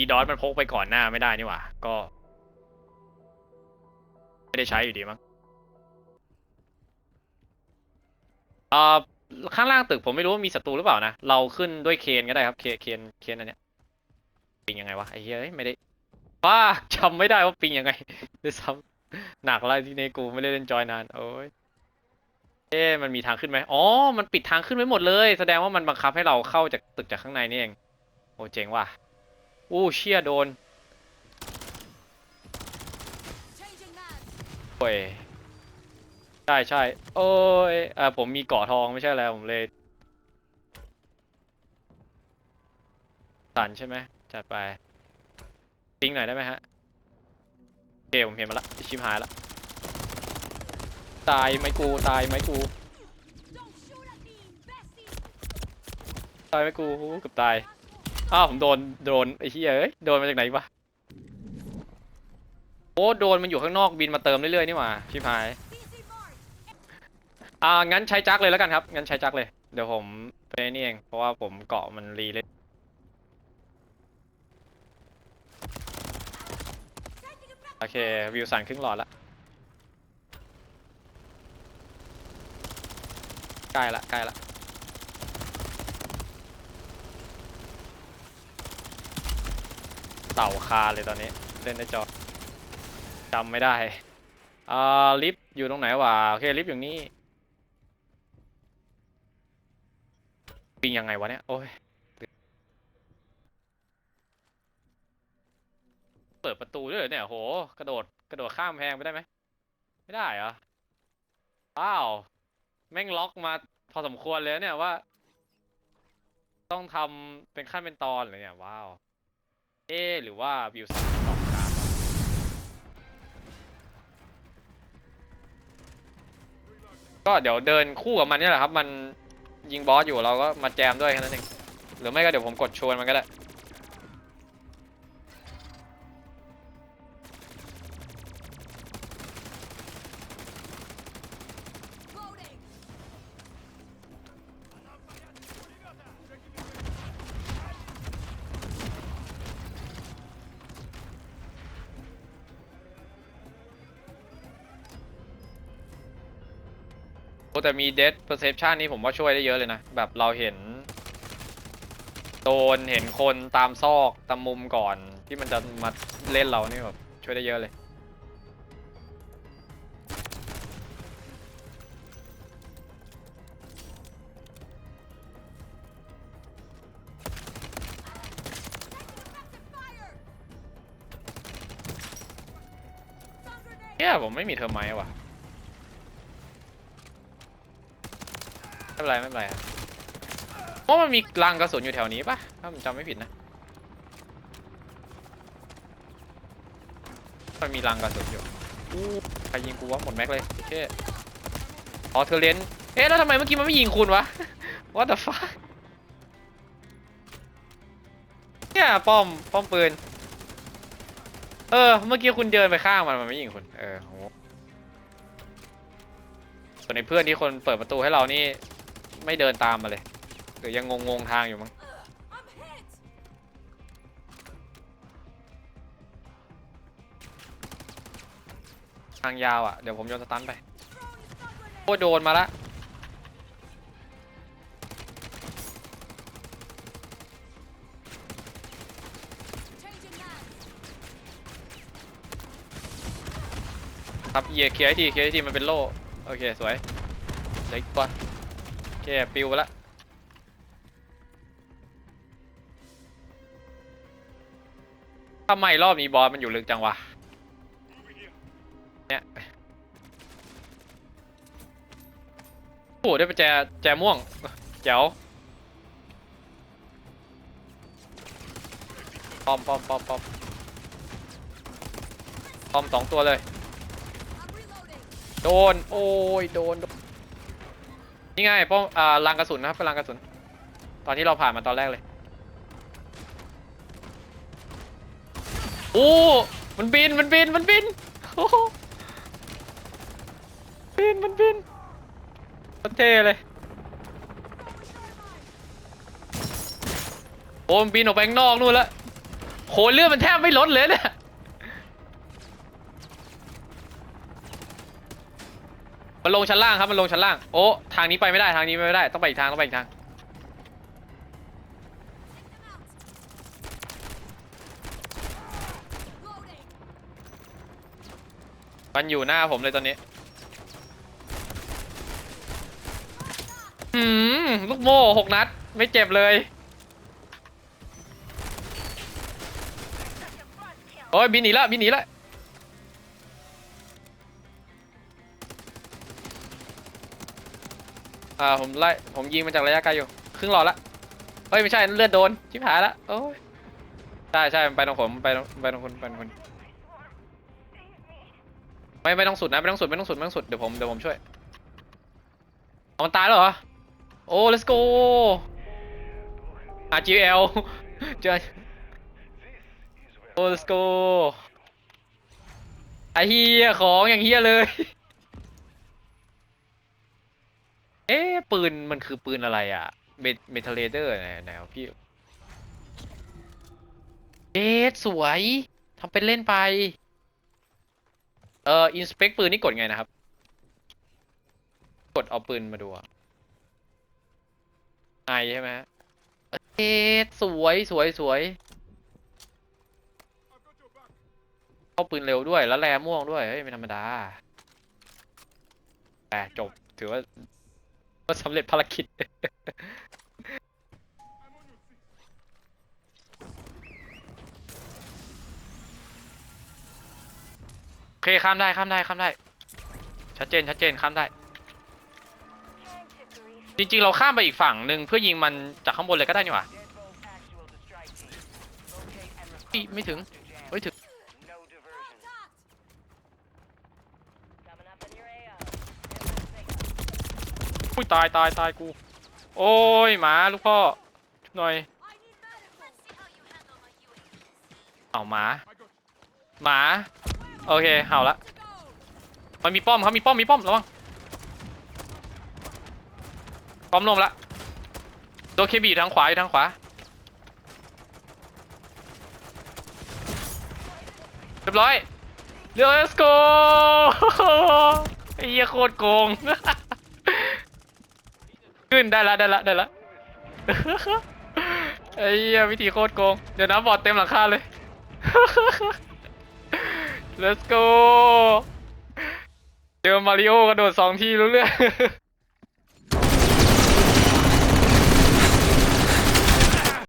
อีดอสมันพกไปก่อนหน้าไม่ได้นี่หว่า ก็ ไม่ได้ใช้อยู่ดีมั้งเอ่อข้างล่างตึกผมไม่รู้ว่ามีศัตรูหรือเปล่านะ เราขึ้นด้วยเคนก็ได้ครับ เคนเคนเคนอันเนี้ยปิงยังไงวะไอ้เหี้ยไม่ได้ว้าจำไม่ได้ว่าปิงยังไงด้วยซ้ำหนักอะไรที่ในกูไม่ได้เล่นจอยนาน โอ้ยเอ๊มันมีทางขึ้นไหมอ๋อ มันปิดทางขึ้นไว้หมดเลย แสดงว่ามันบังคับให้เราเข้าจากตึกจากข้างในนี่เอง โอ้เจ๋งว่ะ อู้เชี่ยโดนโอ้ยใช่ใช่โอ้ยเออผมมีเกาะทองไม่ใช่แล้วผมเลยตันใช่ไหมจัดไปปิ้งหน่อยได้ไหมฮะโอเคผมเห็นมาละชิมหายละตายไหมกูตายไหมกูตายไหมกูกือบตาย อ้าวผมโดนโดนไอ้เหี้ยเอ้ยโดนมาจากไหนวะโอ้โดนมันอยู่ข้างนอกบินมาเติมเรื่อยๆนี่หว่าชิบหายอ่างั้นใช้จักเลยแล้วกันครับงั้นใช้จักเลยเดี๋ยวผมไปนี่เองเพราะว่าผมเกาะมันรีเลยโอเควิวสั่นครึ่งหลอดละใกล้ละใกล้ละ เต่าคาเลยตอนนี้ เล่นในจอจำไม่ได้ อ่า ลิฟต์อยู่ตรงไหนวะ โอเค ลิฟต์อยู่นี่ปิงยังไงวะเนี่ย โอ้ย เปิดประตูด้วยเหรอเนี่ย โห กระโดด กระโดดข้ามแพงไปได้ไหม ไม่ได้เหรอว้าว แม่งล็อกมาพอสมควรเลยเนี่ยว่า ต้องทำเป็นขั้นเป็นตอนเลยเนี่ย ว้าว เอ๊หรือว่าวิวสองสองตามก็เดี๋ยวเดินคู่กับมันนี่แหละครับ มันยิงบอสอยู่เราก็มาแจมด้วยแค่นั้นเองหรือไม่ก็เดี๋ยวผมกดชวนมันก็ได้้แต่มี death perception นี่ผมว่าช่วยได้เยอะเลยนะ แบบเราเห็นโดนเห็นคนตามซอกตามมุมก่อนที่มันจะมาเล่นเรานี่แบบช่วยได้เยอะเลย เนี่ยผมไม่มีเทอร์ไมต์ว่ะ ไม่เป็นไรไม่เป็นไรเพราะมันมีรังกระสุนอยู่แถวนี้ปะถ้าผมจำไม่ผิดนะ มันมีรังกระสุนอยู่อู้ใครยิงกูวะหมดแม็กเลยเคอ๋อเธอเลนเอ๊ะแล้วทำไมเมื่อกี้มันไม่ยิงคุณวะ What the fuck เนี่ยป้อมป้อมปืน เออ เมื่อกี้คุณเดินไปข้างมันมันไม่ยิงคุณ เออโหส่วนในเพื่อนที่คนเปิดประตูให้เรานี่ ไม่เดินตามมาเลยหรือยังงงงๆทางอยู่มั้งทางยาวอะ เดี๋ยวผมโยนสตันไปโอ้โดนมาละครับเยียเคลียร์ทีเคลียร์ทีมันเป็นโล่ โอเค สวยเล็กตัวโอเค ปิวไปละทำไมรอบนี้บอสมันอยู่ลึกจังวะ เนี่ยโอ้โหได้ไปแจแจม่วงแจ๋วปอมปอมปอมปอมปอมสองตัวเลย โดน โอ้ย โดนโดน นี่ไงป้องอ่าลังกระสุนนะครับเป็นลังกระสุน ตอนที่เราผ่านมาตอนแรกเลยโอ้มันบินมันบินมันบินโอ้บินมันบินโคตรเท่เลยโอ้มันบินออกไปข้างนอกนู่นละโหเลือดมันแทบไม่ลดเลยเนี่ย มันลงชั้นล่างครับมันลงชั้นล่างโอ้ทางนี้ไปไม่ได้ทางนี้ไปไม่ได้ต้องไปอีกทางต้องไปอีกทางมันอยู่หน้าผมเลยตอนนี้หืมลูกโม่หกนัด ไม่เจ็บเลยโอ้ยบินหนีละบินหนีละ อ่าผมไล่ผมยิงมาจากระยะไกลอยู่ ครึ่งหลอดละเฮ้ยไม่ใช่เลือดโดนชิบหายละโอ้ยใช่ใช่มันไปตรงผมไปตรงไปตรงคุณไปตรงคุณไม่ไม่ต้องสุดนะไม่ต้องสุดไม่ต้องสุดไม่ต้องสุดเดี๋ยวผมเดี๋ยวผมช่วยเอามันตายแล้วเหรอโอ้ let's go RGL เจอโอ้ let's go ไอเฮียของอย่างเฮียเลย เอ๊ะปืนมันคือปืนอะไรอะเมเมทัลเลเดอร์ไหนไหนวะพี่เอ๊ะสวยทำเป็นเล่นไป เอ่ออินสเปกปืนนี่กดไงนะครับ กดเอาปืนมาดูไอใช่ไหมเอ๊ะสวยสวยสวยเข้าปืนเร็วด้วยแล้วแรม่วงด้วยเฮ้ยไม่ธรรมดาแต่จบถือว่า ก็สำเร็จภารกิจ โอเคข้ามได้ข้ามได้ข้ามได้ ชัดเจนชัดเจนข้ามได้ จริง ๆ เราข้ามไปอีกฝั่งหนึ่งเพื่อยิงมันจากข้างบนเลยก็ได้นี่หว่าอีไม่ถึงเฮ้ยถึง อุ้ยตายตายตายกู โอ้ยหมาลูกพ่อหน่อย I need medical. Let's see how you handle my UAV. เอาหมา หมา โอเคเห่าละ มันมีป้อมเขามีป้อม มีป้อมระวัง ป้อมลงละ โดเคบีทางขวาอยู่ทางขวา เรียบร้อย let's go ไอ้เหี้ยโคตรโกง ขึ้นได้ละได้ละได้ละไอ้เหี้ยวิธีโคตรโกง เดี๋ยวนะบอดเต็มหลังคาเลย let's go เจอมาริโอกระโดดสองทีรู้เรื่อง